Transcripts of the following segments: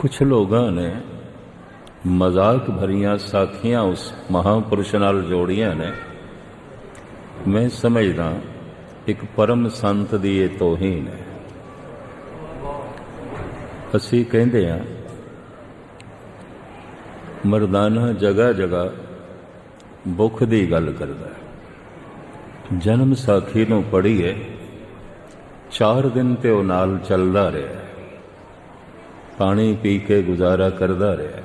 ਕੁਝ ਲੋਕਾਂ ਨੇ ਮਜ਼ਾਕ ਭਰੀਆਂ ਸਾਖੀਆਂ ਉਸ ਮਹਾਪੁਰਸ਼ ਨਾਲ ਜੋੜੀਆਂ ਨੇ। ਮੈਂ ਸਮਝਦਾ ਇੱਕ ਪਰਮ ਸੰਤ ਦੀ ਇਹ ਤੋਹੀਨ ਹੈ। ਅਸੀਂ ਕਹਿੰਦੇ ਆ ਮਰਦਾਨਾ ਜਗ੍ਹਾ ਜਗ੍ਹਾ ਭੁੱਖ ਦੀ ਗੱਲ ਕਰਦਾ ਹੈ। ਜਨਮ ਸਾਖੀ ਨੂੰ ਪੜ੍ਹੀਏ, ਚਾਰ ਦਿਨ ਤੇ ਉਹ ਨਾਲ ਚੱਲਦਾ ਰਿਹਾ। ਪਾਣੀ ਪੀ ਕੇ ਗੁਜ਼ਾਰਾ ਕਰਦਾ ਰਿਹਾ।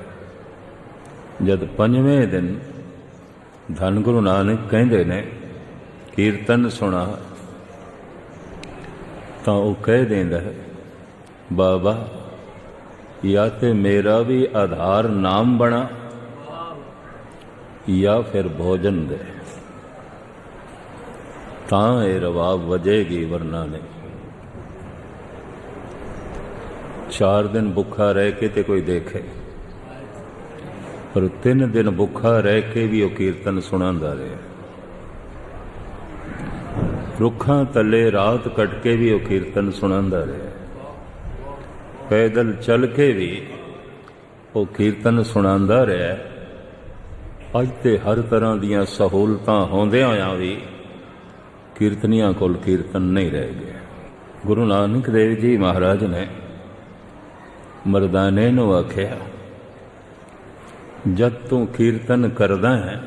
ਜਦ ਪੰਜਵੇਂ ਦਿਨ ਧੰਨ ਗੁਰੂ ਨਾਨਕ ਕਹਿੰਦੇ ਨੇ, ਕੀਰਤਨ ਸੁਣਾ। ਤਾਂ ਉਹ ਕਹਿ ਦਿੰਦਾ ਹੈ, ਬਾਬਾ, ਜਾਂ ਤੇ ਮੇਰਾ ਵੀ ਆਧਾਰ ਨਾਮ ਬਣਾ, ਜਾਂ ਫਿਰ ਭੋਜਨ ਦੇ। ਤਾਂ ਇਹ ਰਵਾਬ ਵਜੇਗੀ ਵਰਨਾ ਨਹੀਂ ਚਾਰ ਦਿਨ ਭੁੱਖਾ ਰਹਿ ਕੇ ਤੇ ਕੋਈ ਦੇਖੇ। ਪਰ ਤਿੰਨ ਦਿਨ ਭੁੱਖਾ ਰਹਿ ਕੇ ਵੀ ਉਹ ਕੀਰਤਨ ਸੁਣਾਉਂਦਾ ਰਿਹਾ। ਰੁੱਖਾਂ ਥੱਲੇ ਰਾਤ ਕੱਟ ਕੇ ਵੀ ਉਹ ਕੀਰਤਨ ਸੁਣਾਉਂਦਾ ਰਿਹਾ। ਪੈਦਲ ਚੱਲ ਕੇ ਵੀ ਉਹ ਕੀਰਤਨ ਸੁਣਾਉਂਦਾ ਰਿਹਾ। ਅੱਜ ਤੇ ਹਰ ਤਰ੍ਹਾਂ ਦੀਆਂ ਸਹੂਲਤਾਂ ਹੁੰਦਿਆਂ ਹੋਇਆਂ ਵੀ ਕੀਰਤਨੀਆਂ ਕੋਲ ਕੀਰਤਨ ਨਹੀਂ ਰਹਿ ਗਿਆ। ਗੁਰੂ ਨਾਨਕ ਦੇਵ ਜੀ ਮਹਾਰਾਜ ਨੇ ਮਰਦਾਨੇ ਨੂੰ ਆਖਿਆ ਜਦ ਤੂੰ ਕੀਰਤਨ ਕਰਦਾ ਹੈ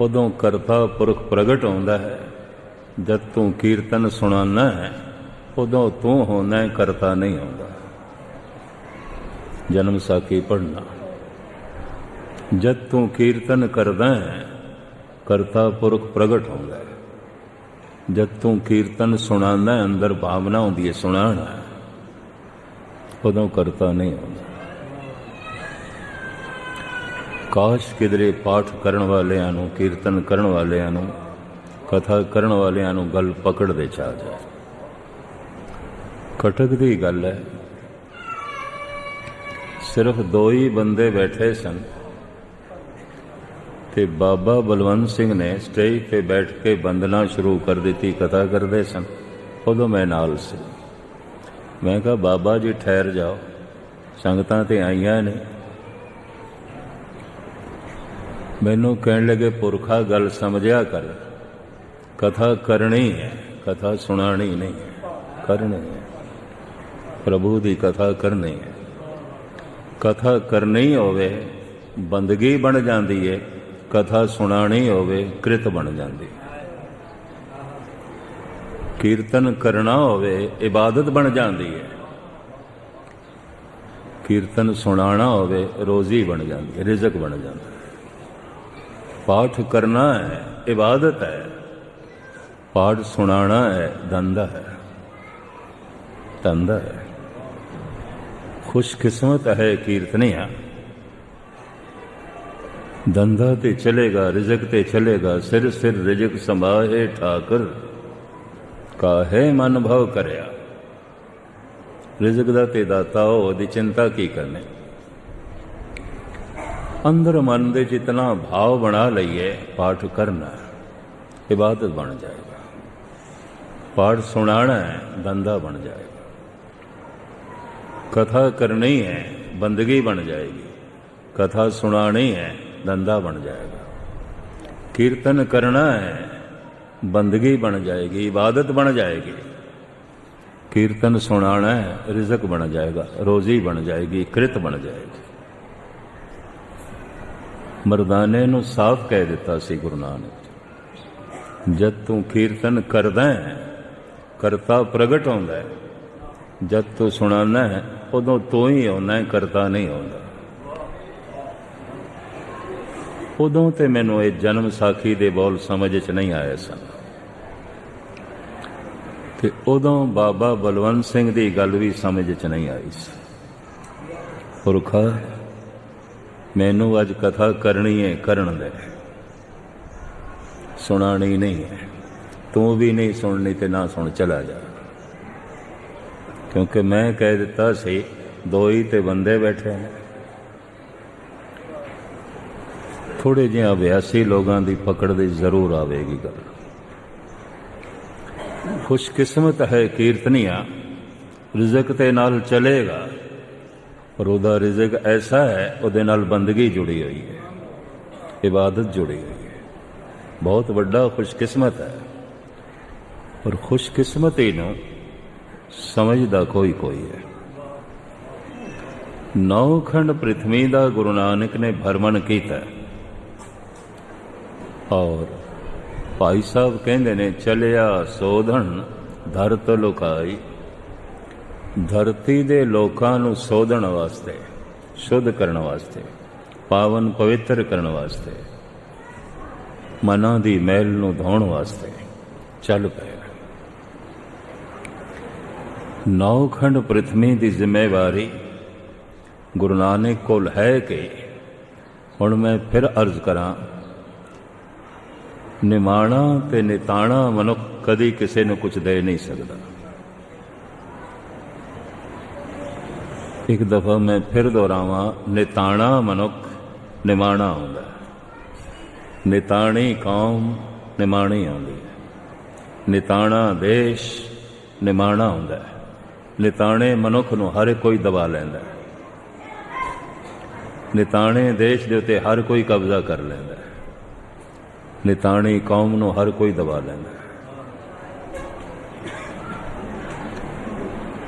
ਉਦੋਂ ਕਰਤਾ ਪੁਰਖ ਪ੍ਰਗਟ ਹੁੰਦਾ ਹੈ। ਜਦ ਤੂੰ ਕੀਰਤਨ ਸੁਣਾਉਣਾ ਹੈ ਉਦੋਂ ਤੂੰ ਹੋਣਾ ਕਰਤਾ ਨਹੀਂ ਹੁੰਦਾ ਜਨਮ ਸਾਖੀ ਪੜਨਾ ਜਦ ਤੂੰ ਕੀਰਤਨ ਕਰਦਾ ਹੈ ਕਰਤਾ ਪੁਰਖ ਪ੍ਰਗਟ ਹੁੰਦਾ ਹੈ। ਜਦ ਤੂੰ ਕੀਰਤਨ ਸੁਣਾਉਂਦਾ ਹੈ, ਅੰਦਰ ਭਾਵਨਾ ਹੁੰਦੀ ਹੈ ਸੁਣਾਉਣਾ ਉਦੋਂ ਕਰਤਾ ਨਹੀਂ ਹੁੰਦਾ ਕਾਸ਼ ਕਿਦਰੇ ਪਾਠ ਕਰਨ ਵਾਲਿਆਂ ਨੂੰ, ਕੀਰਤਨ ਕਰਨ ਵਾਲਿਆਂ ਨੂੰ, ਕਥਾ ਕਰਨ ਵਾਲਿਆਂ ਨੂੰ ਗੱਲ ਪਕੜਦੇ ਚਾ ਜਾਏ। ਕਟਕ ਦੀ ਗੱਲ ਹੈ, ਸਿਰਫ ਦੋ ਹੀ ਬੰਦੇ ਬੈਠੇ ਸਨ ਤੇ ਬਾਬਾ ਬਲਵੰਤ ਸਿੰਘ ਨੇ ਸਟੇਜ ਤੇ ਬੈਠ ਕੇ ਬੰਦਨਾ ਸ਼ੁਰੂ ਕਰ ਦਿੱਤੀ, ਕਥਾ ਕਰਦੇ ਸਨ। ਉਦੋਂ ਮੈਂ ਨਾਲ ਸੀ। ਮੈਂ ਕਿਹਾ, ਬਾਬਾ ਜੀ ਠਹਿਰ ਜਾਓ। ਸੰਗਤਾਂ ਤੇ ਆਈਆਂ ਨੇ। ਮੈਨੂੰ ਕਹਿਣ ਲੱਗੇ, ਪੁਰਖਾ ਗੱਲ ਸਮਝਿਆ ਕਰ। ਕਥਾ ਕਰਨੀ ਹੈ, ਕਥਾ ਸੁਣਾਣੀ ਨਹੀਂ ਕਰਨੀ ਹੈ। ਪ੍ਰਭੂ ਦੀ ਕਥਾ ਕਰਨੀ ਹੈ। ਕਥਾ ਕਰਨੀ ਹੋਵੇ, ਬੰਦਗੀ ਬਣ ਜਾਂਦੀ ਹੈ ਕਥਾ ਸੁਣਾਣੀ ਹੋਵੇ, ਕ੍ਰਿਤ ਬਣ ਜਾਂਦੀ ਹੈ ਕੀਰਤਨ ਕਰਨਾ ਹੋਵੇ, ਇਬਾਦਤ ਬਣ ਜਾਂਦੀ ਹੈ। ਕੀਰਤਨ ਸੁਣਾਣਾ ਹੋਵੇ, ਰੋਜ਼ੀ ਬਣ ਜਾਂਦੀ ਹੈ, ਰਿਜ਼ਕ ਬਣ ਜਾਂਦਾ ਹੈ। ਪਾਠ ਕਰਨਾ ਹੈ, ਇਬਾਦਤ ਹੈ। ਪਾਠ ਸੁਣਾਣਾ ਹੈ, ਧੰਦਾ ਹੈ। ਧੰਦਾ ਹੈ। ਖੁਸ਼ਕਿਸਮਤ ਹੈ ਕੀਰਤਨੀਆ। ਧੰਦਾ ਤੇ ਚਲੇਗਾ, ਰਿਜ਼ਕ ਤੇ ਚਲੇਗਾ, ਸਿਰ ਸਿਰ ਰਿਜ਼ਕ ਸੰਭਾਹੇ ਠਾਕਰ। ਕਾਹੇ ਮਨ ਭਵ ਕਰਿਆ। ਰਿਜ਼ਕ ਦਾ ਤੇ ਦਾਤਾ ਹੋ ਉਹਦੀ ਚਿੰਤਾ ਕੀ ਕਰਨੀ? ਅੰਦਰ ਮਨ ਦੇ ਜਿਤਨਾ ਭਾਵ ਬਣਾ ਲਈਏ, ਪਾਠ ਕਰਨਾ, ਇਬਾਦਤ ਬਣ ਜਾਏਗਾ। ਪਾਠ ਸੁਣਾਣਾ ਹੈ ਧੰਦਾ ਬਣ ਜਾਏਗਾ। ਕਥਾ ਕਰਨੀ ਹੈ, ਬੰਦਗੀ ਬਣ ਜਾਏਗੀ। ਕਥਾ ਸੁਣਾਣੀ ਹੈ ਧੰਦਾ ਬਣ ਜਾਏਗਾ। ਕੀਰਤਨ ਕਰਨਾ ਹੈ ਬੰਦਗੀ ਬਣ ਜਾਏਗੀ, ਇਬਾਦਤ ਬਣ ਜਾਏਗੀ। ਕੀਰਤਨ ਸੁਣਾਣਾ ਹੈ ਰਿਜ਼ਕ ਬਣ ਜਾਏਗਾ, ਰੋਜ਼ੀ ਬਣ ਜਾਏਗੀ, ਕ੍ਰਿਤ ਬਣ ਜਾਏਗੀ। ਮਰਦਾਨੇ ਨੂੰ ਸਾਫ਼ ਕਹਿ ਦਿੱਤਾ ਸੀ ਗੁਰੂ ਨਾਨਕ। ਜਦ ਤੂੰ ਕੀਰਤਨ ਕਰਦਾ ਹੈ, ਕਰਤਾ ਪ੍ਰਗਟ ਹੁੰਦਾ ਹੈ। ਜਦ ਤੂੰ ਸੁਣਾਉਂਦਾ ਹੈ, ਉਦੋਂ ਤੂੰ ਹੀ ਆਉਣਾ ਹੈ, ਕਰਤਾ ਨਹੀਂ ਆਉਂਦਾ। ਉਦੋਂ ਤੇ ਮੈਨੂੰ ਇਹ ਜਨਮ ਸਾਖੀ ਦੇ ਬੋਲ ਸਮਝ ਚ ਨਹੀਂ ਆਏ ਸਨ। ਤੇ ਉਦੋਂ ਬਾਬਾ ਬਲਵੰਤ ਸਿੰਘ ਦੀ ਗੱਲ ਵੀ ਸਮਝ ਚ ਨਹੀਂ ਆਈ ਸੀ। ਪੁਰਖਾ, ਮੈਨੂੰ ਅੱਜ ਕਥਾ ਕਰਨੀ ਹੈ ਕਰਨ ਦੇ। ਸੁਣਾਣੀ ਨਹੀਂ ਹੈ ਤੂੰ ਵੀ ਨਹੀਂ ਸੁਣਨੀ ਤੇ ਨਾ ਸੁਣ, ਚਲਾ ਜਾ। ਕਿਉਂਕਿ ਮੈਂ ਕਹਿ ਦਿੱਤਾ ਸੀ ਦੋ ਹੀ ਤੇ ਬੰਦੇ ਬੈਠੇ ਨੇ। ਥੋੜੇ ਜਿਹਾ ਅਭਿਆਸੀ ਲੋਕਾਂ ਦੀ ਪਕੜ ਦੀ ਜ਼ਰੂਰ ਆਵੇਗੀ ਗੱਲ। ਖੁਸ਼ਕਿਸਮਤ ਹੈ ਕੀਰਤਨੀਆ, ਰਿਜ਼ਕ ਤੇ ਨਾਲ ਚਲੇਗਾ, ਪਰ ਉਹਦਾ ਰਿਜ਼ਕ ਐਸਾ ਹੈ, ਉਹਦੇ ਨਾਲ ਬੰਦਗੀ ਜੁੜੀ ਹੋਈ ਹੈ, ਇਬਾਦਤ ਜੁੜੀ ਹੋਈ ਹੈ। ਬਹੁਤ ਵੱਡਾ ਖੁਸ਼ਕਿਸਮਤ ਹੈ, ਪਰ ਖੁਸ਼ਕਿਸਮਤੀ ਨੂੰ, ਸਮਝਦਾ ਕੋਈ ਕੋਈ ਹੈ। ਨੌਖੰਡ ਪ੍ਰithvi ਦਾ ਗੁਰੂ ਨਾਨਕ ਨੇ ਭਰਮਣ ਕੀਤਾ ਔਰ ਭਾਈ ਸਾਹਿਬ ਕਹਿੰਦੇ ਨੇ, ਚਲਿਆ ਸੋਧਣ ਧਰਤ ਲੁਕਾਈ। ਧਰਤੀ ਦੇ ਲੋਕਾਂ ਨੂੰ ਸੋਧਣ ਵਾਸਤੇ, ਸ਼ੁੱਧ ਕਰਨ ਵਾਸਤੇ, ਪਾਵਨ ਪਵਿੱਤਰ ਕਰਨ ਵਾਸਤੇ, ਮਨਾਂ ਦੀ ਮੈਲ ਨੂੰ ਧੋਣ ਵਾਸਤੇ ਚੱਲ ਪਏ ਨੌਖੰਡ ਪ੍ਰithvi ਦੀ ਜ਼ਿੰਮੇਵਾਰੀ ਗੁਰੂ ਨਾਨਕ ਕੋਲ ਹੈ ਕਿ ਹੁਣ ਮੈਂ ਫਿਰ ਅਰਜ਼ ਕਰਾਂ ਨਿਮਾਣਾ ਤੇ ਨਿਤਾਣਾ ਮਨੁੱਖ ਕਦੀ ਕਿਸੇ ਨੂੰ ਕੁਝ ਦੇ ਨਹੀਂ ਸਕਦਾ। ਇੱਕ ਦਫਾ ਮੈਂ ਫਿਰ ਦੁਹਰਾਵਾਂ, ਨਿਤਾਣਾ ਮਨੁੱਖ ਨਿਮਾਣਾ ਹੁੰਦਾ ਨਿਤਾਣੀ ਕੌਮ ਨਿਮਾਣੀ ਆਉਂਦੀ ਹੈ। ਨਿਤਾਣਾ ਦੇਸ਼ ਨਿਮਾਣਾ ਹੁੰਦਾ ਹੈ। ਨਿਤਾਣੇ ਮਨੁੱਖ ਨੂੰ ਹਰ ਕੋਈ ਦਬਾ ਲੈਂਦਾ ਹੈ। ਨਿਤਾਣੇ ਦੇਸ਼ ਦੇ ਉੱਤੇ ਹਰ ਕੋਈ ਕਬਜ਼ਾ ਕਰ ਲੈਂਦਾ ਨਿਤਾਣੀ ਕੌਮ ਨੂੰ ਹਰ ਕੋਈ ਦਬਾ ਲੈਂਦਾ।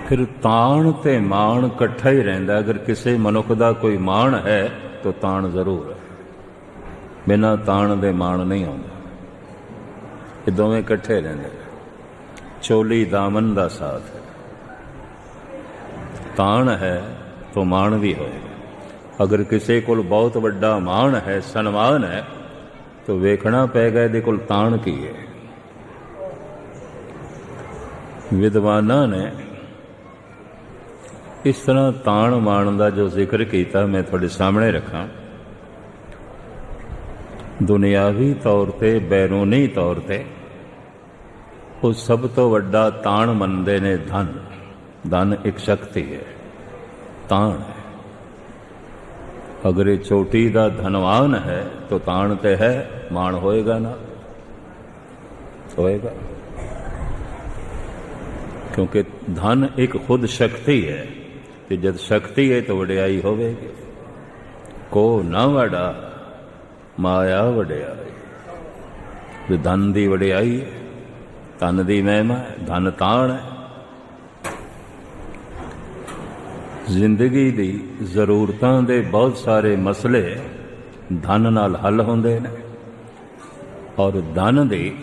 ਫਿਰ ਤਾਣ ਤੇ ਮਾਣ ਇਕੱਠਾ ਹੀ ਰਹਿੰਦਾ। ਅਗਰ ਕਿਸੇ ਮਨੁੱਖ ਦਾ ਕੋਈ ਮਾਣ ਹੈ, ਤਾਂ ਤਾਣ ਜ਼ਰੂਰ ਹੈ। ਬਿਨਾਂ ਤਾਣ ਦੇ ਮਾਣ ਨਹੀਂ ਆਉਂਦਾ। ਇਹ ਦੋਵੇਂ ਇਕੱਠੇ ਰਹਿੰਦੇ ਚੋਲੀ ਦਾਮਨ ਦਾ ਸਾਥ ਹੈ। ਤਾਣ ਹੈ, ਤਾਂ ਮਾਣ ਵੀ ਹੋਏਗਾ ਅਗਰ ਕਿਸੇ ਕੋਲ ਬਹੁਤ ਵੱਡਾ ਮਾਣ ਹੈ, ਸਨਮਾਨ ਹੈ ਤਾਂ ਵੇਖਣਾ ਪਏਗਾ ਇਹਦੇ ਕੋਲ ਤਾਣ ਕੀ ਹੈ? ਵਿਦਵਾਨਾਂ ਨੇ ਇਸ ਤਰ੍ਹਾਂ ਤਾਣ ਮਾਣ ਦਾ ਜੋ ਜ਼ਿਕਰ ਕੀਤਾ, ਮੈਂ ਤੁਹਾਡੇ ਸਾਹਮਣੇ ਰੱਖਾਂ। ਦੁਨਿਆਵੀ ਤੌਰ ਤੇ, ਬੈਰੂਨੀ ਤੌਰ ਤੇ, ਉਹ ਸਭ ਤੋਂ ਵੱਡਾ ਤਾਣ ਮੰਨਦੇ ਨੇ ਧਨ। ਧਨ ਇੱਕ ਸ਼ਕਤੀ ਹੈ, ਤਾਣ ਅਗਰ ਇਹ ਚੋਟੀ ਦਾ ਧਨਵਾਨ ਹੈ, ਤਾਂ ਤਾਣ ਤੇ ਹੈ, ਮਾਣ ਹੋਏਗਾ ਨਾ? ਹੋਏਗਾ। ਕਿਉਂਕਿ ਧਨ ਇੱਕ ਖੁਦ ਸ਼ਕਤੀ ਹੈ, ਤੇ ਜਦ ਸ਼ਕਤੀ ਹੈ ਤਾਂ ਵਡਿਆਈ ਹੋਵੇਗੀ। ਕੋ ਨਾ ਵਡਾ, ਮਾਇਆ ਵਡਿਆਈ। ਵੀ ਧਨ ਦੀ ਵਡਿਆਈ ਹੈ, ਧਨ ਦੀ ਮਹਿਮਾ ਹੈ, ਧਨ ਤਾਣ ਹੈ। ਜ਼ਿੰਦਗੀ ਦੀ ਜ਼ਰੂਰਤਾਂ ਦੇ ਬਹੁਤ ਸਾਰੇ ਮਸਲੇ ਧਨ ਨਾਲ ਹੱਲ ਹੁੰਦੇ ਨੇ ਔਰ ਧਨ ਦੀ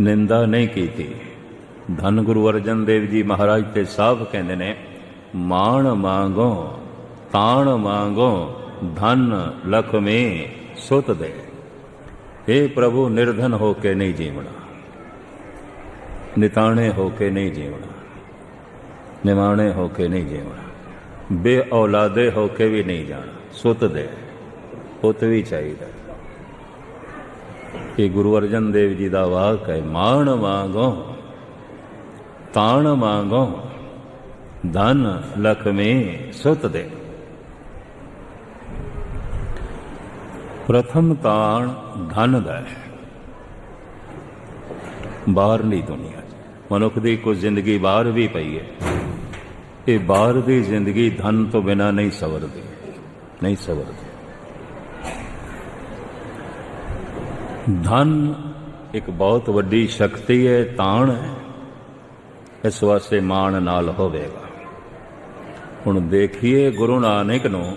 ਨਿੰਦਾ ਨਹੀਂ ਕੀਤੀ। ਧੰਨ ਗੁਰੂ ਅਰਜਨ ਦੇਵ ਜੀ ਮਹਾਰਾਜ ਤੇ ਸਾਫ਼ ਕਹਿੰਦੇ ਨੇ, ਮਾਣ ਮੰਗੋ, ਤਾਣ ਮੰਗੋ, ਧਨ ਲਖਮੇ ਸੁਤ ਦੇ। हे ਪ੍ਰਭੂ, ਨਿਰਧਨ ਹੋ ਕੇ ਨਹੀਂ ਜੀਵਣਾ। ਨਿਤਾਣੇ ਹੋ ਕੇ ਨਹੀਂ ਜੀਵਣਾ। ਨਿਮਾਣੇ ਹੋ ਕੇ ਨਹੀਂ ਜੀਵਣਾ। ਬੇ ਔਲਾਦੇ ਹੋ ਕੇ ਵੀ ਨਹੀਂ ਜਾਣਾ। ਸੁੱਤ ਦੇ। ਪੁੱਤ ਵੀ ਚਾਹੀਦਾ। ਇਹ ਗੁਰੂ ਅਰਜਨ ਦੇਵ ਜੀ ਦਾ ਵਾਕ ਹੈ, ਮਾਣ ਮੰਗੋ ਤਾਣ ਮੰਗੋ ਧਨ ਲਖਮੀ ਸੁਤ ਦੇ। ਪ੍ਰਥਮ ਤਾਣ ਧਨ ਦਾ ਹੈ। ਬਾਹਰਲੀ ਦੁਨੀਆ 'ਚ। ਮਨੁੱਖ ਦੀ ਕੋਈ ਜ਼ਿੰਦਗੀ ਬਾਹਰ ਵੀ ਪਈ ਹੈ। ਇਹ ਬਾਹਰ ਦੀ ਜ਼ਿੰਦਗੀ ਧਨ ਤੋਂ ਬਿਨਾ ਨਹੀਂ ਸਵਰਦੀ ਨਹੀਂ ਸਵਰਦੀ। ਧਨ ਇੱਕ ਬਹੁਤ ਵੱਡੀ ਸ਼ਕਤੀ ਹੈ, ਤਾਣ ਹੈ। ਇਸ ਵਾਸਤੇ ਮਾਣ ਨਾਲ ਹੋਵੇਗਾ। ਹੁਣ ਦੇਖੀਏ ਗੁਰੂ ਨਾਨਕ ਨੂੰ,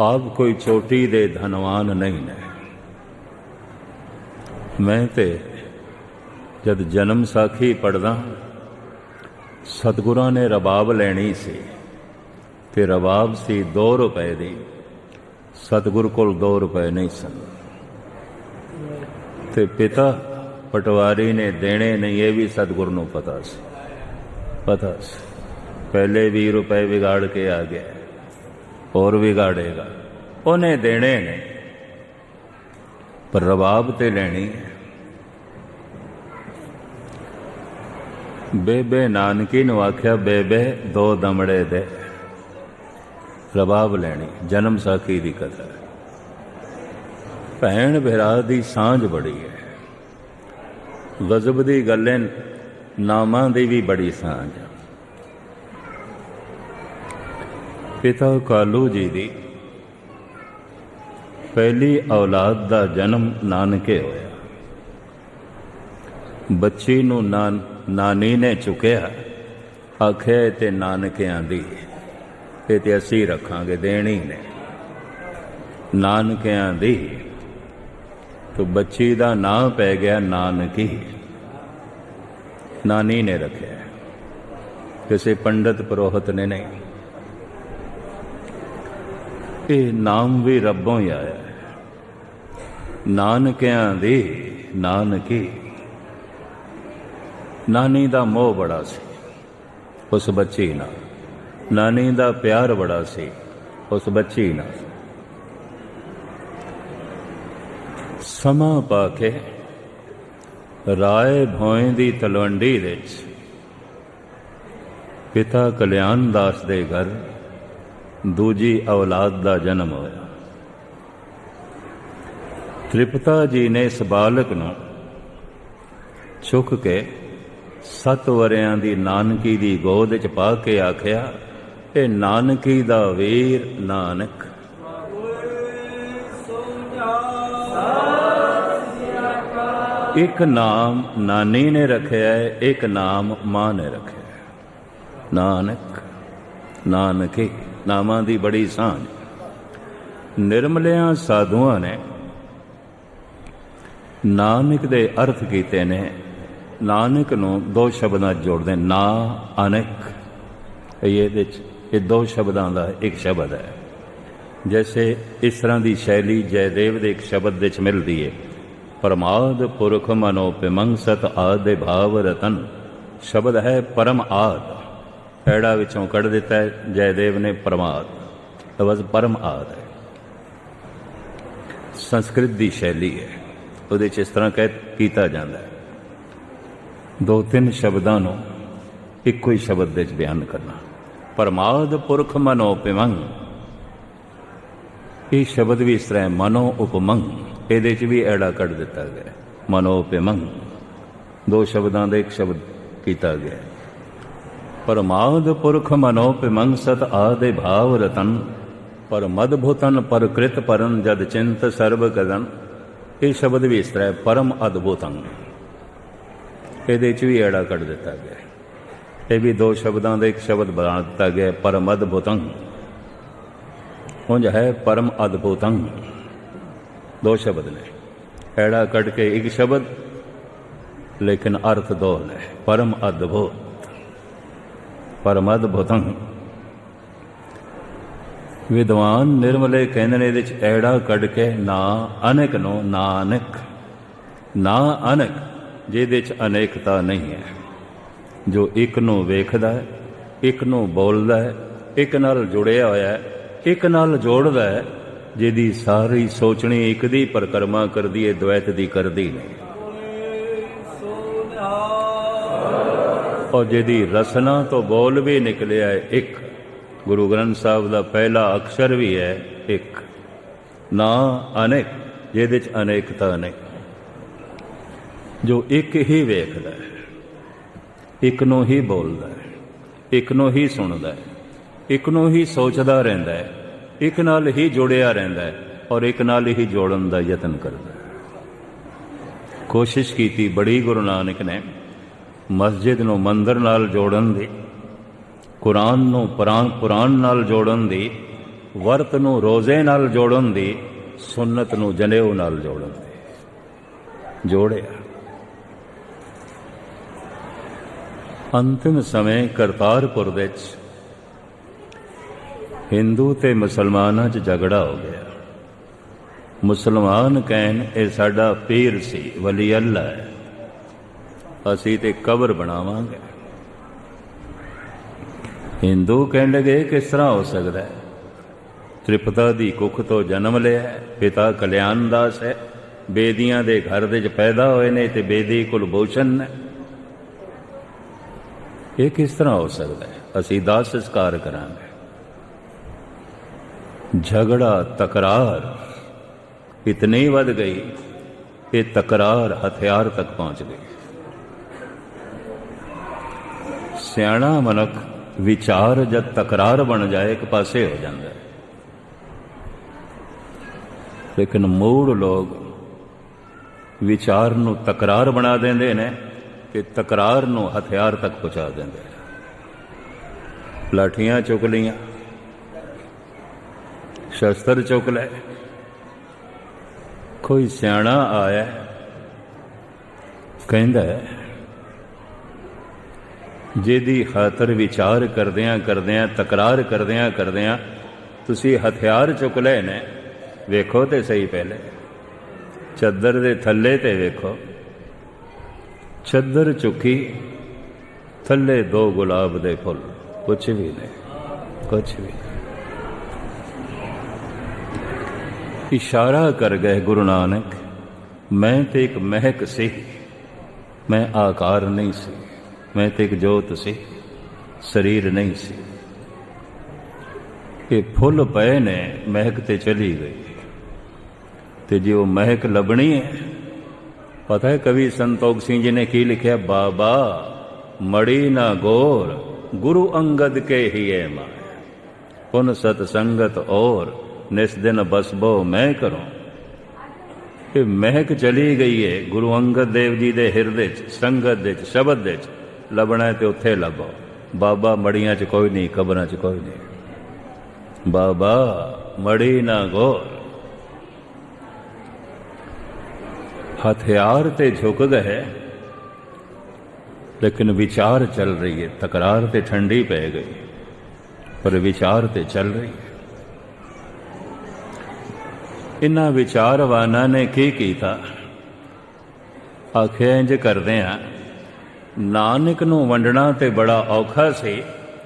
ਆਪ ਕੋਈ ਛੋਟੀ ਦੇ ਧਨਵਾਨ ਨਹੀਂ ਨੇ। ਮੈਂ ਤੇ ਜਦ ਜਨਮ ਸਾਖੀ ਪੜਦਾ ਸਤਿਗੁਰਾਂ ਨੇ ਰਬਾਬ ਲੈਣੀ ਸੀ ਤੇ ਰਬਾਬ ਸੀ 2 ਰੁਪਏ ਦੀ। ਸਤਿਗੁਰ ਕੋਲ 2 ਰੁਪਏ ਨਹੀਂ ਸਨ। ਤੇ ਪਿਤਾ ਪਟਵਾਰੀ ਨੇ ਦੇਣੇ ਨਹੀਂ, ਇਹ ਵੀ ਸਤਿਗੁਰ ਨੂੰ ਪਤਾ ਸੀ। ਪਤਾ ਸੀ। ਪਹਿਲੇ 20 ਰੁਪਏ ਵਿਗਾੜ ਕੇ ਆ ਗਿਆ, ਹੋਰ ਵਿਗਾੜੇਗਾ। ਉਹਨੇ ਦੇਣੇ ਨੇ, ਪਰ ਰਬਾਬ ਤੇ ਲੈਣੀ ਹੈ। ਬੇਬੇ ਨਾਨਕੀ ਨੂੰ ਆਖਿਆ ਬੇਬੇ ਦੋ ਦਮੜੇ ਦੇ। ਰਬਾਬ ਲੈਣੀ, ਜਨਮ ਸਾਖੀ ਦੀ ਕਥਾ ਭੈਣ ਭਰਾ ਦੀ ਸਾਂਝ ਬੜੀ ਹੈ। ਗਜ਼ਬ ਦੀ ਗੱਲੇ, ਨਾਮਾਂ ਦੀ ਵੀ ਬੜੀ ਸਾਂਝ ਪਿਤਾ ਕਾਲੂ ਜੀ ਦੀ ਪਹਿਲੀ ਔਲਾਦ ਦਾ ਜਨਮ ਨਾਨਕੇ ਹੋਇਆ। ਬੱਚੀ ਨੂੰ ਨਾਨ ਨਾਨੀ ਨੇ ਚੁੱਕਿਆ। ਆਖਿਆ ਤੇ ਨਾਨਕਿਆਂ ਦੀ ਇਹ ਤੇ ਅਸੀਂ ਰੱਖਾਂਗੇ, ਦੇਣੀ ਨੇ। ਨਾਨਕਿਆਂ ਦੀ ਤੋ ਬੱਚੀ ਦਾ ਨਾਂ ਪੈ ਗਿਆ, ਨਾਨਕੀ ਨਾਨੀ ਨੇ ਰੱਖਿਆ। ਕਿਸੇ ਪੰਡਤ ਪੁਰੋਹਿਤ ਨੇ ਨਹੀਂ। ਇਹ ਨਾਮ ਵੀ ਰੱਬੋਂ ਹੀ ਆਇਆ। ਨਾਨਕਿਆਂ ਦੀ ਨਾਨਕੀ ਨਾਨੀ ਦਾ ਮੋਹ ਬੜਾ ਸੀ। ਉਸ ਬੱਚੀ ਨਾਲ। ਨਾਨੀ ਦਾ ਪਿਆਰ ਬੜਾ ਸੀ। ਉਸ ਬੱਚੀ ਨਾਲ। ਸਮਾਂ ਪਾ ਕੇ ਰਾਏ ਭੋਏ ਦੀ ਤਲਵੰਡੀ ਵਿੱਚ ਪਿਤਾ ਕਲਿਆਣ ਦਾਸ ਦੇ ਘਰ ਦੂਜੀ ਔਲਾਦ ਦਾ ਜਨਮ ਹੋਇਆ। ਤ੍ਰਿਪਤਾ ਜੀ ਨੇ ਇਸ ਬਾਲਕ ਨੂੰ ਚੁੱਕ ਕੇ ਸੱਤ ਵਰਿਆਂ ਦੀ ਨਾਨਕੀ ਦੀ ਗੋਦ ਚ ਪਾ ਕੇ ਆਖਿਆ ਇਹ ਨਾਨਕੀ ਦਾ ਵੀਰ ਨਾਨਕ। ਇੱਕ ਨਾਮ ਨਾਨੀ ਨੇ ਰੱਖਿਆ ਹੈ, ਇੱਕ ਨਾਮ ਮਾਂ ਨੇ ਰੱਖਿਆ ਨਾਨਕ, ਨਾਨਕੀ, ਨਾਮਾਂ ਦੀ ਬੜੀ ਸਾਂਝ। ਨਿਰਮਲਿਆਂ ਸਾਧੂਆਂ ਨੇ ਨਾਨਕ ਦੇ ਅਰਥ ਕੀਤੇ ਨੇ ਨਾਨਕ ਨੂੰ ਦੋ ਸ਼ਬਦਾਂ ਜੋੜਦੇ ਨਾ ਅਨੇਕ। ਇਹ ਇਹਦੇ 'ਚ, ਇਹ ਦੋ ਸ਼ਬਦਾਂ ਦਾ ਇੱਕ ਸ਼ਬਦ ਹੈ। ਜੈਸੇ ਇਸ ਤਰ੍ਹਾਂ ਦੀ ਸ਼ੈਲੀ ਜੈਦੇਵ ਦੇ ਇੱਕ ਸ਼ਬਦ ਵਿੱਚ ਮਿਲਦੀ ਹੈ ਪਰਮਾਦ ਪੁਰਖ ਮਨੋ ਪਿਮੰਗ ਸਤ ਆਦੇ ਭਾਵ ਰਤਨ। ਸ਼ਬਦ ਹੈ ਪਰਮ ਆਦ। ਐੜਾ ਵਿੱਚੋਂ ਕੱਢ ਦਿੱਤਾ ਹੈ, ਜੈਦੇਵ ਨੇ ਪਰਮਾਦ। ਅਵਜ਼ ਪਰਮ ਆਦ ਹੈ। ਸੰਸਕ੍ਰਿਤ ਦੀ ਸ਼ੈਲੀ ਹੈ। ਉਹਦੇ ਚ ਇਸ ਤਰ੍ਹਾਂ ਕਹਿ, ਕੀਤਾ ਜਾਂਦਾ ਹੈ। ਦੋ ਤਿੰਨ ਸ਼ਬਦਾਂ ਨੂੰ ਇੱਕੋ ਹੀ ਸ਼ਬਦ ਦੇ ਵਿੱਚ ਬਿਆਨ ਕਰਨਾ। ਪਰਮਾਦ ਪੁਰਖ ਮਨੋ ਪਿਮੰਗ। ਇਹ ਸ਼ਬਦ ਵੀ ਇਸ ਤਰ੍ਹਾਂ ਹੈ, ਮਨੋ ਉਪਮੰਗ। ਇਹਦੇ ਚ ਵੀ ਐੜਾ ਕੱਢ ਦਿੱਤਾ ਗਿਆ ਹੈ। ਮਨੋ ਉਪਮੰਗ ਦੋ ਸ਼ਬਦਾਂ ਦਾ ਇੱਕ ਸ਼ਬਦ ਕੀਤਾ ਗਿਆ ਪਰਮਾਦ ਪੁਰਖ ਮਨੋ ਪਿਮੰਗ ਸਤ ਆਦੇ ਭਾਵ ਰਤਨ। ਪਰ ਮਦ ਭੂਤਨ ਪਰ ਕ੍ਰਿਤ ਜਦ ਚਿੰਤ ਸਰਬ ਕਦਨ ਇਹ ਸ਼ਬਦ ਵੀ ਇਸ ਤਰ੍ਹਾਂ ਹੈ, ਪਰਮ ਅਦਭੁਤੰ। ਇਹਦੇ ਚ ਵੀ ਐੜਾ ਕੱਢ ਦਿੱਤਾ ਗਿਆ ਇਹ ਵੀ ਦੋ ਸ਼ਬਦਾਂ ਦਾ ਇੱਕ ਸ਼ਬਦ ਬਣਾ ਦਿੱਤਾ ਗਿਆ ਪਰਮ ਅਦਭੁਤੰ। ਉਂਝ ਹੈ ਪਰਮ ਅਦਭੁਤੰ। ਦੋ ਸ਼ਬਦ ਨੇ। ਐੜਾ ਕੱਢ ਕੇ ਇੱਕ ਸ਼ਬਦ, ਲੇਕਿਨ ਅਰਥ ਦੋ ਨੇ। ਪਰਮ ਅਦਭੁਤ। ਪਰਮ ਅਦਭੁਤੰ। ਵਿਦਵਾਨ ਨਿਰਮਲੇ ਕਹਿੰਦੇ ਨੇ ਇਹਦੇ ਚ ਐੜਾ ਕੱਢ ਕੇ ਨਾ ਅਨੇਕ ਨੂੰ ਨਾਨਕ। ਨਾ ਅਨੇਕ। ਜਿਹਦੇ ਚ ਅਨੇਕਤਾ ਨਹੀਂ ਹੈ। ਜੋ ਇੱਕ ਨੂੰ ਵੇਖਦਾ ਹੈ, ਇੱਕ ਨੂੰ ਬੋਲਦਾ ਹੈ, ਇੱਕ ਨਾਲ ਜੁੜਿਆ ਹੋਇਆ ਹੈ, ਇੱਕ ਨਾਲ ਜੋੜਦਾ ਹੈ, ਜਿਹਦੀ ਸਾਰੀ ਸੋਚਣੀ ਇੱਕ ਦੀ ਪਰਕਰਮਾ ਕਰਦੀ ਹੈ ਦ્વੈਤ ਦੀ ਕਰਦੀ ਨਹੀਂ। ਔਰ ਜਿਹਦੀ ਰਸਨਾ ਤੋਂ ਬੋਲ ਵੀ ਨਿਕਲਿਆ ਹੈ ਇੱਕ। ਗੁਰੂ ਗ੍ਰੰਥ ਸਾਹਿਬ ਦਾ ਪਹਿਲਾ ਅਕਸ਼ਰ ਵੀ ਹੈ, ਇੱਕ। ਨਾ ਅਨੇਕ, ਜਿਹਦੇ ਚ ਅਨੇਕਤਾ ਨਹੀਂ। ਜੋ ਇੱਕ ਹੀ ਵੇਖਦਾ ਹੈ, ਇੱਕ ਨੂੰ ਹੀ ਬੋਲਦਾ ਹੈ, ਇੱਕ ਨੂੰ ਹੀ ਸੁਣਦਾ ਹੈ, ਇੱਕ ਨੂੰ ਹੀ ਸੋਚਦਾ ਰਹਿੰਦਾ ਹੈ, ਇੱਕ ਨਾਲ ਹੀ ਜੁੜਿਆ ਰਹਿੰਦਾ ਹੈ ਔਰ ਇੱਕ ਨਾਲ ਹੀ ਜੋੜਨ ਦਾ ਯਤਨ ਕਰਦਾ ਹੈ। ਕੋਸ਼ਿਸ਼ ਕੀਤੀ ਬੜੀ ਗੁਰੂ ਨਾਨਕ ਨੇ ਮਸਜਿਦ ਨੂੰ ਮੰਦਰ ਨਾਲ ਜੋੜਨ ਦੀ, ਕੁਰਾਨ ਨੂੰ ਪੁਰਾਨ ਪੁਰਾਨ ਨਾਲ ਜੋੜਨ ਦੀ, ਵਰਤ ਨੂੰ ਰੋਜ਼ੇ ਨਾਲ ਜੋੜਨ ਦੀ ਸੁਨਨਤ ਨੂੰ ਜਨੇਊ ਨਾਲ ਜੋੜਨ ਦੀ, ਜੋੜਿਆ। ਅੰਤਿਮ ਸਮੇਂ ਕਰਤਾਰਪੁਰ ਵਿੱਚ ਹਿੰਦੂ ਤੇ ਮੁਸਲਮਾਨਾਂ 'ਚ ਝਗੜਾ ਹੋ ਗਿਆ। ਮੁਸਲਮਾਨ ਕਹਿਣ, ਇਹ ਸਾਡਾ ਪੀਰ ਸੀ, ਵਲੀ ਅੱਲਾ ਹੈ। ਅਸੀਂ ਤੇ ਕਬਰ ਬਣਾਵਾਂਗੇ। ਹਿੰਦੂ ਕਹਿਣ ਲੱਗੇ, ਕਿਸ ਤਰ੍ਹਾਂ ਹੋ ਸਕਦਾ ਹੈ? ਤ੍ਰਿਪਤਾ ਦੀ ਕੁੱਖ ਤੋਂ ਜਨਮ ਲਿਆ ਪਿਤਾ ਕਲਿਆਣ ਦਾਸ ਹੈ। ਬੇਦੀਆਂ ਦੇ ਘਰ ਦੇ ਵਿੱਚ ਪੈਦਾ ਹੋਏ ਨੇ ਤੇ ਬੇਦੀ ਕੁਲਭੂਸ਼ਣ ਨੇ ਇਹ ਕਿਸ ਤਰ੍ਹਾਂ ਹੋ ਸਕਦਾ ਹੈ? ਅਸੀਂ ਦਾ ਸੰਸਕਾਰ ਕਰਾਂਗੇ। ਝਗੜਾ, ਤਕਰਾਰ ਇਤਨੀ ਵੱਧ ਗਈ ਇਹ ਤਕਰਾਰ ਹਥਿਆਰ ਤੱਕ ਪਹੁੰਚ ਗਈ। ਸਿਆਣਾ ਮਨੁੱਖ ਵਿਚਾਰ ਜਦ ਤਕਰਾਰ ਬਣ ਜਾਏ, ਇੱਕ ਪਾਸੇ ਹੋ ਜਾਂਦਾ ਹੈ। ਲੇਕਿਨ ਮੂੜ ਲੋਕ ਵਿਚਾਰ ਨੂੰ ਤਕਰਾਰ ਬਣਾ ਦਿੰਦੇ ਨੇ। ਕਿ ਤਕਰਾਰ ਨੂੰ ਹਥਿਆਰ ਤੱਕ ਪਹੁੰਚਾ ਦਿੰਦਾ ਲਾਠੀਆਂ ਚੁੱਕ ਲਈਆਂ ਸ਼ਸਤਰ ਚੁੱਕ ਲੈ ਕੋਈ ਸਿਆਣਾ ਆਇਆ ਕਹਿੰਦਾ ਹੈ, ਜਿਹਦੀ ਖਾਤਰ ਵਿਚਾਰ ਕਰਦਿਆਂ ਕਰਦਿਆਂ ਤਕਰਾਰ ਕਰਦਿਆਂ ਕਰਦਿਆਂ ਤੁਸੀਂ ਹਥਿਆਰ ਚੁੱਕ ਲਏ ਨੇ ਵੇਖੋ ਤੇ ਸਹੀ ਪਹਿਲੇ। ਚੱਦਰ ਦੇ ਥੱਲੇ ਤੇ ਵੇਖੋ। ਚੱਦਰ ਚੁੱਕੀ ਥੱਲੇ ਦੋ ਗੁਲਾਬ ਦੇ ਫੁੱਲ। ਕੁਛ ਵੀ ਨਹੀਂ, ਕੁਛ ਵੀ ਨਹੀਂ। ਇਸ਼ਾਰਾ ਕਰ ਗਏ ਗੁਰੂ ਨਾਨਕ, ਮੈਂ ਤੇ ਇੱਕ ਮਹਿਕ ਸੀ। ਮੈਂ ਆਕਾਰ ਨਹੀਂ ਸੀ, ਮੈਂ ਤੇ ਇੱਕ ਜੋਤ ਸੀ, ਸਰੀਰ ਨਹੀਂ ਸੀ। ਇਹ ਫੁੱਲ ਪਏ ਨੇ, ਮਹਿਕ ਤੇ ਚਲੀ ਗਈ। ਤੇ ਜੇ ਉਹ ਮਹਿਕ ਲੱਭਣੀ ਹੈ ਪਤਾ ਹੈ, ਕਵੀ ਸੰਤੋਖ ਸਿੰਘ ਜੀ ਨੇ ਕੀ ਲਿਖਿਆ? ਬਾਬਾ, ਮੜੀ ਨਾ ਗੋਰ, ਗੁਰੂ ਅੰਗਦ ਕੇ ਹੀ ਹੈ ਮਾਇਆ। ਪੁਨ ਸਤ ਸੰਗਤ ਔਰ, ਨਿਸ ਦਿਨ ਬਸਬੋ ਮੈਂ ਕਰੂੰ। ਇਹ ਮਹਿਕ ਚਲੀ ਗਈ ਹੈ ਗੁਰੂ ਅੰਗਦ ਦੇਵ ਜੀ ਦੇ ਹਿਰਦੇ 'ਚ, ਸੰਗਤ ਦੇ 'ਚ, ਸ਼ਬਦ ਦੇ 'ਚ, ਲੱਭਣਾ ਤੇ ਉੱਥੇ ਲੱਭੋ। ਬਾਬਾ, ਮੜੀਆਂ 'ਚ ਕੋਈ ਨਹੀਂ, ਕਬਰਾਂ 'ਚ ਕੋਈ ਨਹੀਂ। ਬਾਬਾ, ਮੜੀ ਨਾ ਗੋਰ ਹਥਿਆਰ ਤੇ ਝੁਕਦਾ ਹੈ, ਲੇਕਿਨ ਵਿਚਾਰ ਚੱਲ ਰਹੀ ਹੈ। ਤਕਰਾਰ ਤੇ ਠੰਡੀ ਪੈ ਗਈ, ਪਰ ਵਿਚਾਰ ਤੇ ਚੱਲ ਰਹੀ ਹੈ। ਇਨ੍ਹਾਂ ਵਿਚਾਰਵਾਨਾਂ ਨੇ ਕੀ ਕੀਤਾ? ਆਖਿਆ, ਇੰਜ ਕਰਦੇ ਆ ਨਾਨਕ ਨੂੰ ਵੰਡਣਾ ਤੇ ਬੜਾ ਔਖਾ ਸੀ,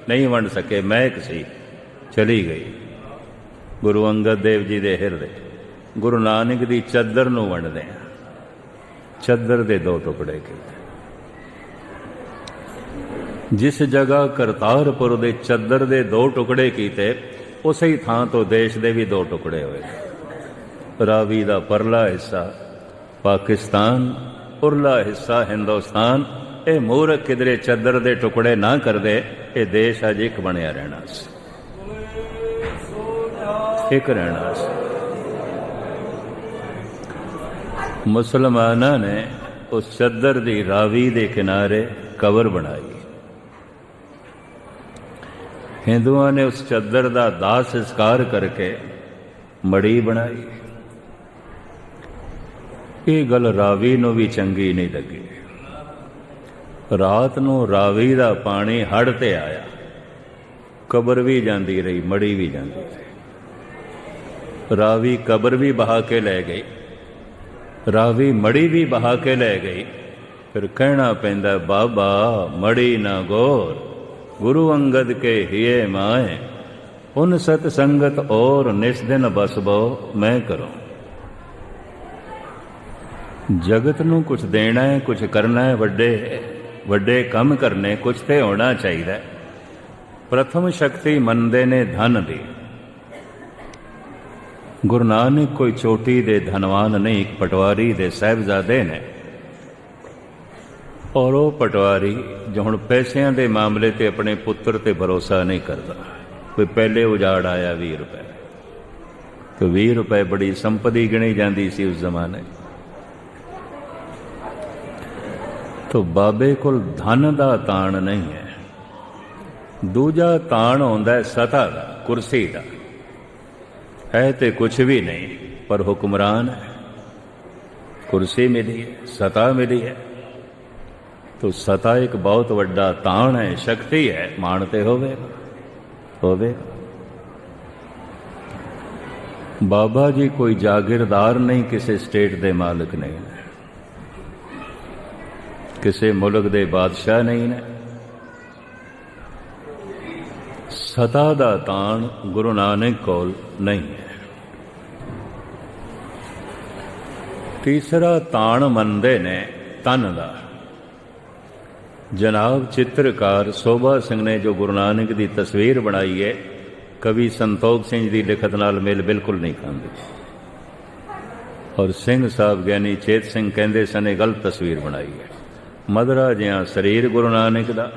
ਨਹੀਂ ਵੰਡ ਸਕੇ, ਮਹਿਕ ਸੀ, ਚਲੀ ਗਈ। ਗੁਰੂ ਅੰਗਦ ਦੇਵ ਜੀ ਦੇ ਹਿਰਦੇ, ਗੁਰੂ ਨਾਨਕ ਦੀ ਚਾਦਰ ਨੂੰ ਵੰਡਦੇ ਆ ਚੱਦਰ ਦੇ ਦੋ ਟੁਕੜੇ ਕੀਤੇ। ਜਿਸ ਜਗ੍ਹਾ ਕਰਤਾਰਪੁਰ ਦੇ ਚੱਦਰ ਦੇ ਦੋ ਟੁਕੜੇ ਕੀਤੇ, ਉਸੇ ਹੀ ਥਾਂ ਤੋਂ ਦੇਸ਼ ਦੇ ਵੀ ਦੋ ਟੁਕੜੇ ਹੋਏ। ਰਾਵੀ ਦਾ ਪਰਲਾ ਹਿੱਸਾ ਪਾਕਿਸਤਾਨ, ਉਰਲਾ ਹਿੱਸਾ ਹਿੰਦੁਸਤਾਨ। ਇਹ ਮੂਰਖ ਕਿਧਰੇ ਚੱਦਰ ਦੇ ਟੁਕੜੇ ਨਾ ਕਰਦੇ, ਇਹ ਦੇਸ਼ ਅਜ ਇੱਕ ਬਣਿਆ ਰਹਿਣਾ ਸੀ। ਇੱਕ ਰਹਿਣਾ ਸੀ। ਮੁਸਲਮਾਨਾਂ ਨੇ ਉਸ ਚੱਦਰ ਦੀ ਰਾਵੀ ਦੇ ਕਿਨਾਰੇ ਕਬਰ ਬਣਾਈ। ਹਿੰਦੂਆਂ ਨੇ ਉਸ ਚੱਦਰ ਦਾ ਦਾਹ ਸੰਸਕਾਰ ਕਰਕੇ ਮੜੀ ਬਣਾਈ। ਇਹ ਗੱਲ ਰਾਵੀ ਨੂੰ ਵੀ ਚੰਗੀ ਨਹੀਂ ਲੱਗੀ। ਰਾਤ ਨੂੰ ਰਾਵੀ ਦਾ ਪਾਣੀ ਹੜ ਤੇ ਆਇਆ। ਕਬਰ ਵੀ ਜਾਂਦੀ ਰਹੀ, ਮੜੀ ਵੀ ਜਾਂਦੀ ਰਹੀ। ਰਾਵੀ ਕਬਰ ਵੀ ਬਹਾ ਕੇ ਲੈ ਗਈ। ਰਾਵੀ ਮੜੀ ਵੀ ਬਹਾ ਕੇ ਲੈ ਗਈ। ਫਿਰ ਕਹਿਣਾ ਪੈਂਦਾ, ਬਾਬਾ, ਮੜੀ ਨਾ ਗੋਰ, ਗੁਰੂ ਅੰਗਦ ਕੇ ਹੀਏ ਮਾਏ। ਉਨ ਸਤ ਸੰਗਤ ਔਰ ਨਿਸ ਦਿਨ ਬਸਬੋ ਮੈਂ ਕਰੋ। ਜਗਤ ਨੂੰ ਕੁਝ ਦੇਣਾ ਹੈ ਕੁਝ ਕਰਨਾ ਹੈ, ਵੱਡੇ ਵੱਡੇ ਕੰਮ ਕਰਨੇ ਕੁਝ ਤੇ ਹੋਣਾ ਚਾਹੀਦਾ ਪ੍ਰਥਮ ਸ਼ਕਤੀ ਮੰਨਦੇ ਨੇ ਧਨ ਦੀ। ਗੁਰੂ ਨਾਨਕ ਕੋਈ ਚੋਟੀ ਦੇ ਧਨਵਾਨ ਨਹੀਂ, ਇੱਕ ਪਟਵਾਰੀ ਦੇ ਸਹਿਬਜ਼ਾਦੇ ਨੇ। ਔਰ ਉਹ ਪਟਵਾਰੀ ਜੋ ਹੁਣ ਪੈਸਿਆਂ ਦੇ ਮਾਮਲੇ ਤੇ ਆਪਣੇ ਪੁੱਤਰ ਤੇ ਭਰੋਸਾ ਨਹੀਂ ਕਰਦਾ। ਕੋਈ ਪਹਿਲੇ ਉਜਾੜ ਆਇਆ 20 ਰੁਪਏ। ਤੇ 20 ਰੁਪਏ ਬੜੀ ਸੰਪਤੀ ਗਿਣੀ ਜਾਂਦੀ ਸੀ ਉਸ ਜ਼ਮਾਨੇ ਤੋ ਬਾਬੇ ਕੋਲ ਧਨ ਦਾ ਤਾਣ ਨਹੀਂ ਹੈ। ਦੂਜਾ ਤਾਣ ਹੁੰਦਾ ਹੈ ਸਤਾ ਦਾ, ਕੁਰਸੀ ਦਾ। ਹੈ ਤੇ ਕੁਝ ਵੀ ਨਹੀਂ, ਪਰ ਹੁਕਮਰਾਨ ਹੈ। ਕੁਰਸੀ ਮਿਲੀ ਹੈ, ਸਤਾ ਮਿਲੀ ਹੈ। ਤੋ ਸਤਾ ਇੱਕ ਬਹੁਤ ਵੱਡਾ ਤਾਣ ਹੈ, ਸ਼ਕਤੀ ਹੈ ਮਾਣ ਤੇ ਹੋਵੇ ਹੋਵੇ। ਬਾਬਾ ਜੀ ਕੋਈ ਜਾਗੀਰਦਾਰ ਨਹੀਂ, ਕਿਸੇ ਸਟੇਟ ਦੇ ਮਾਲਕ ਨਹੀਂ। ਕਿਸੇ ਮੁਲਕ ਦੇ ਬਾਦਸ਼ਾਹ ਨਹੀਂ ਨੇ। ਸਤਾ ਦਾ ਤਾਣ ਗੁਰੂ ਨਾਨਕ ਕੋਲ ਨਹੀਂ ਹੈ। ਤੀਸਰਾ ਤਾਣ ਮੰਨਦੇ ਨੇ ਤਨ ਦਾ। ਜਨਾਬ ਚਿੱਤਰਕਾਰ ਸੋਭਾ ਸਿੰਘ ਨੇ ਜੋ ਗੁਰੂ ਨਾਨਕ ਦੀ ਤਸਵੀਰ ਬਣਾਈ ਹੈ, ਕਵੀ ਸੰਤੋਖ ਸਿੰਘ ਦੀ ਲਿਖਤ ਨਾਲ ਮੇਲ ਬਿਲਕੁਲ ਨਹੀਂ ਖਾਂਦੀ। ਔਰ ਸਿੰਘ ਸਾਹਿਬ ਗਿਆਨੀ ਚੇਤ ਸਿੰਘ ਕਹਿੰਦੇ ਸਨ, ਇਹ ਗਲਤ ਤਸਵੀਰ ਬਣਾਈ ਹੈ। ਮਦਰਾ ਜਿਹਾ ਸਰੀਰ ਗੁਰੂ ਨਾਨਕ ਦਾ,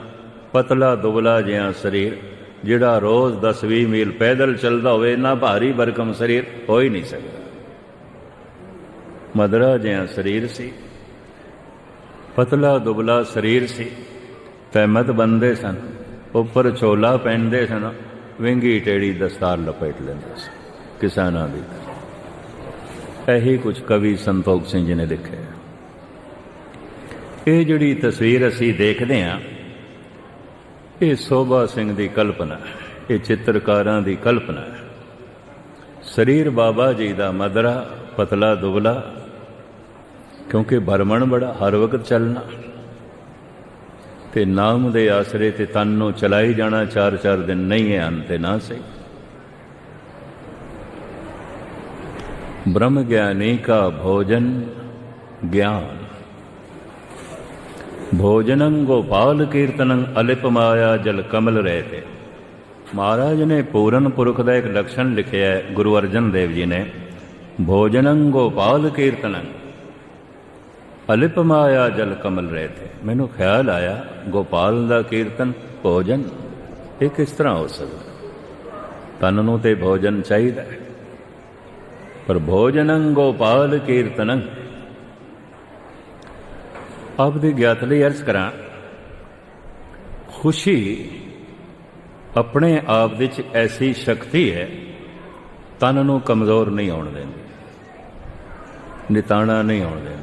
ਪਤਲਾ ਦੁਬਲਾ ਜਿਹਾ ਸਰੀਰ ਜਿਹੜਾ ਰੋਜ਼ 10-20 ਮੀਲ ਪੈਦਲ ਚੱਲਦਾ ਹੋਵੇ ਨਾ ਭਾਰੀ ਭਰਕਮ ਸਰੀਰ ਹੋ ਹੀ ਨਹੀਂ ਸਕਦਾ। ਮਦਰਾ ਜਿਹਾ ਸਰੀਰ ਸੀ, ਪਤਲਾ ਦੁਬਲਾ ਸਰੀਰ ਸੀ, ਤਹਿਮਤ ਬੰਦੇ ਸਨ, ਉੱਪਰ ਛੋਲਾ ਪਹਿਨਦੇ ਸਨ, ਵਿੰਗੀ ਟੇੜੀ ਦਸਤਾਰ ਲਪੇਟ ਲੈਂਦੇ ਸਨ, ਕਿਸਾਨਾਂ ਦੀ ਇਹੀ ਕੁਝ ਕਵੀ ਸੰਤੋਖ ਸਿੰਘ ਜੀ ਨੇ ਲਿਖਿਆ ਇਹ ਜਿਹੜੀ ਤਸਵੀਰ ਅਸੀਂ ਦੇਖਦੇ ਹਾਂ ਇਹ ਸੋਭਾ ਸਿੰਘ ਦੀ ਕਲਪਨਾ ਇਹ ਚਿੱਤਰਕਾਰਾਂ ਦੀ ਕਲਪਨਾ ਸਰੀਰ ਬਾਬਾ ਜੀ ਦਾ ਮਦਰਾ, ਪਤਲਾ ਦੁਬਲਾ, ਕਿਉਂਕਿ ਭਰਮਣ ਬੜਾ ਹਰ ਵਕਤ ਚੱਲਣਾ। ਤੇ ਨਾਮ ਦੇ ਆਸਰੇ ਤੇ ਤਨ ਨੂੰ ਚਲਾਈ ਜਾਣਾ ਚਾਰ ਚਾਰ ਦਿਨ ਨਹੀਂ ਹੈ, ਅੰਤ ਨਾ ਸਹੀ। ਬ੍ਰਹਮ ਗਿਆਨੀ ਕਾ ਭੋਜਨ ਗਿਆਨ। ਭੋਜਨੰ ਗੋਪਾਲ ਕੀਰਤਨੰ ਅਲਿਪ ਮਾਇਆ ਜਲ ਕਮਲ ਰਹਿਤੇ। ਮਹਾਰਾਜ ਨੇ ਪੂਰਨ ਪੁਰਖ ਦਾ ਇੱਕ ਲਕਸ਼ਣ ਲਿਖਿਆ ਹੈ, ਗੁਰੂ ਅਰਜਨ ਦੇਵ ਜੀ ਨੇ। ਭੋਜਨੰ ਗੋਪਾਲ ਕੀਰਤਨੰ ਅਲਿਪ ਮਾਇਆ ਜਲ ਕਮਲ ਰਹਤੇ। ਮੈਨੂੰ ਖਿਆਲ ਆਇਆ, ਗੋਪਾਲ ਦਾ ਕੀਰਤਨ ਭੋਜਨ ਇਹ ਕਿਸ ਤਰ੍ਹਾਂ ਹੋ ਸਕਦਾ? ਤਨ ਨੂੰ ਤੇ ਭੋਜਨ ਚਾਹੀਦਾ ਪਰ ਭੋਜਨੰ ਗੋਪਾਲ ਕੀਰਤਨੰ ਆਪ ਦੇ ਗਿਆਤ ਲਈ ਅਰਜ਼ ਕਰਾਂ, ਖੁਸ਼ੀ ਆਪਣੇ ਆਪ ਵਿੱਚ ਐਸੀ ਸ਼ਕਤੀ ਹੈ, ਤਨ ਨੂੰ ਕਮਜ਼ੋਰ ਨਹੀਂ ਹੋਣ ਦਿੰਦੀ, ਨਿਤਾਣਾ ਨਹੀਂ ਹੋਣ ਦਿੰਦੀ।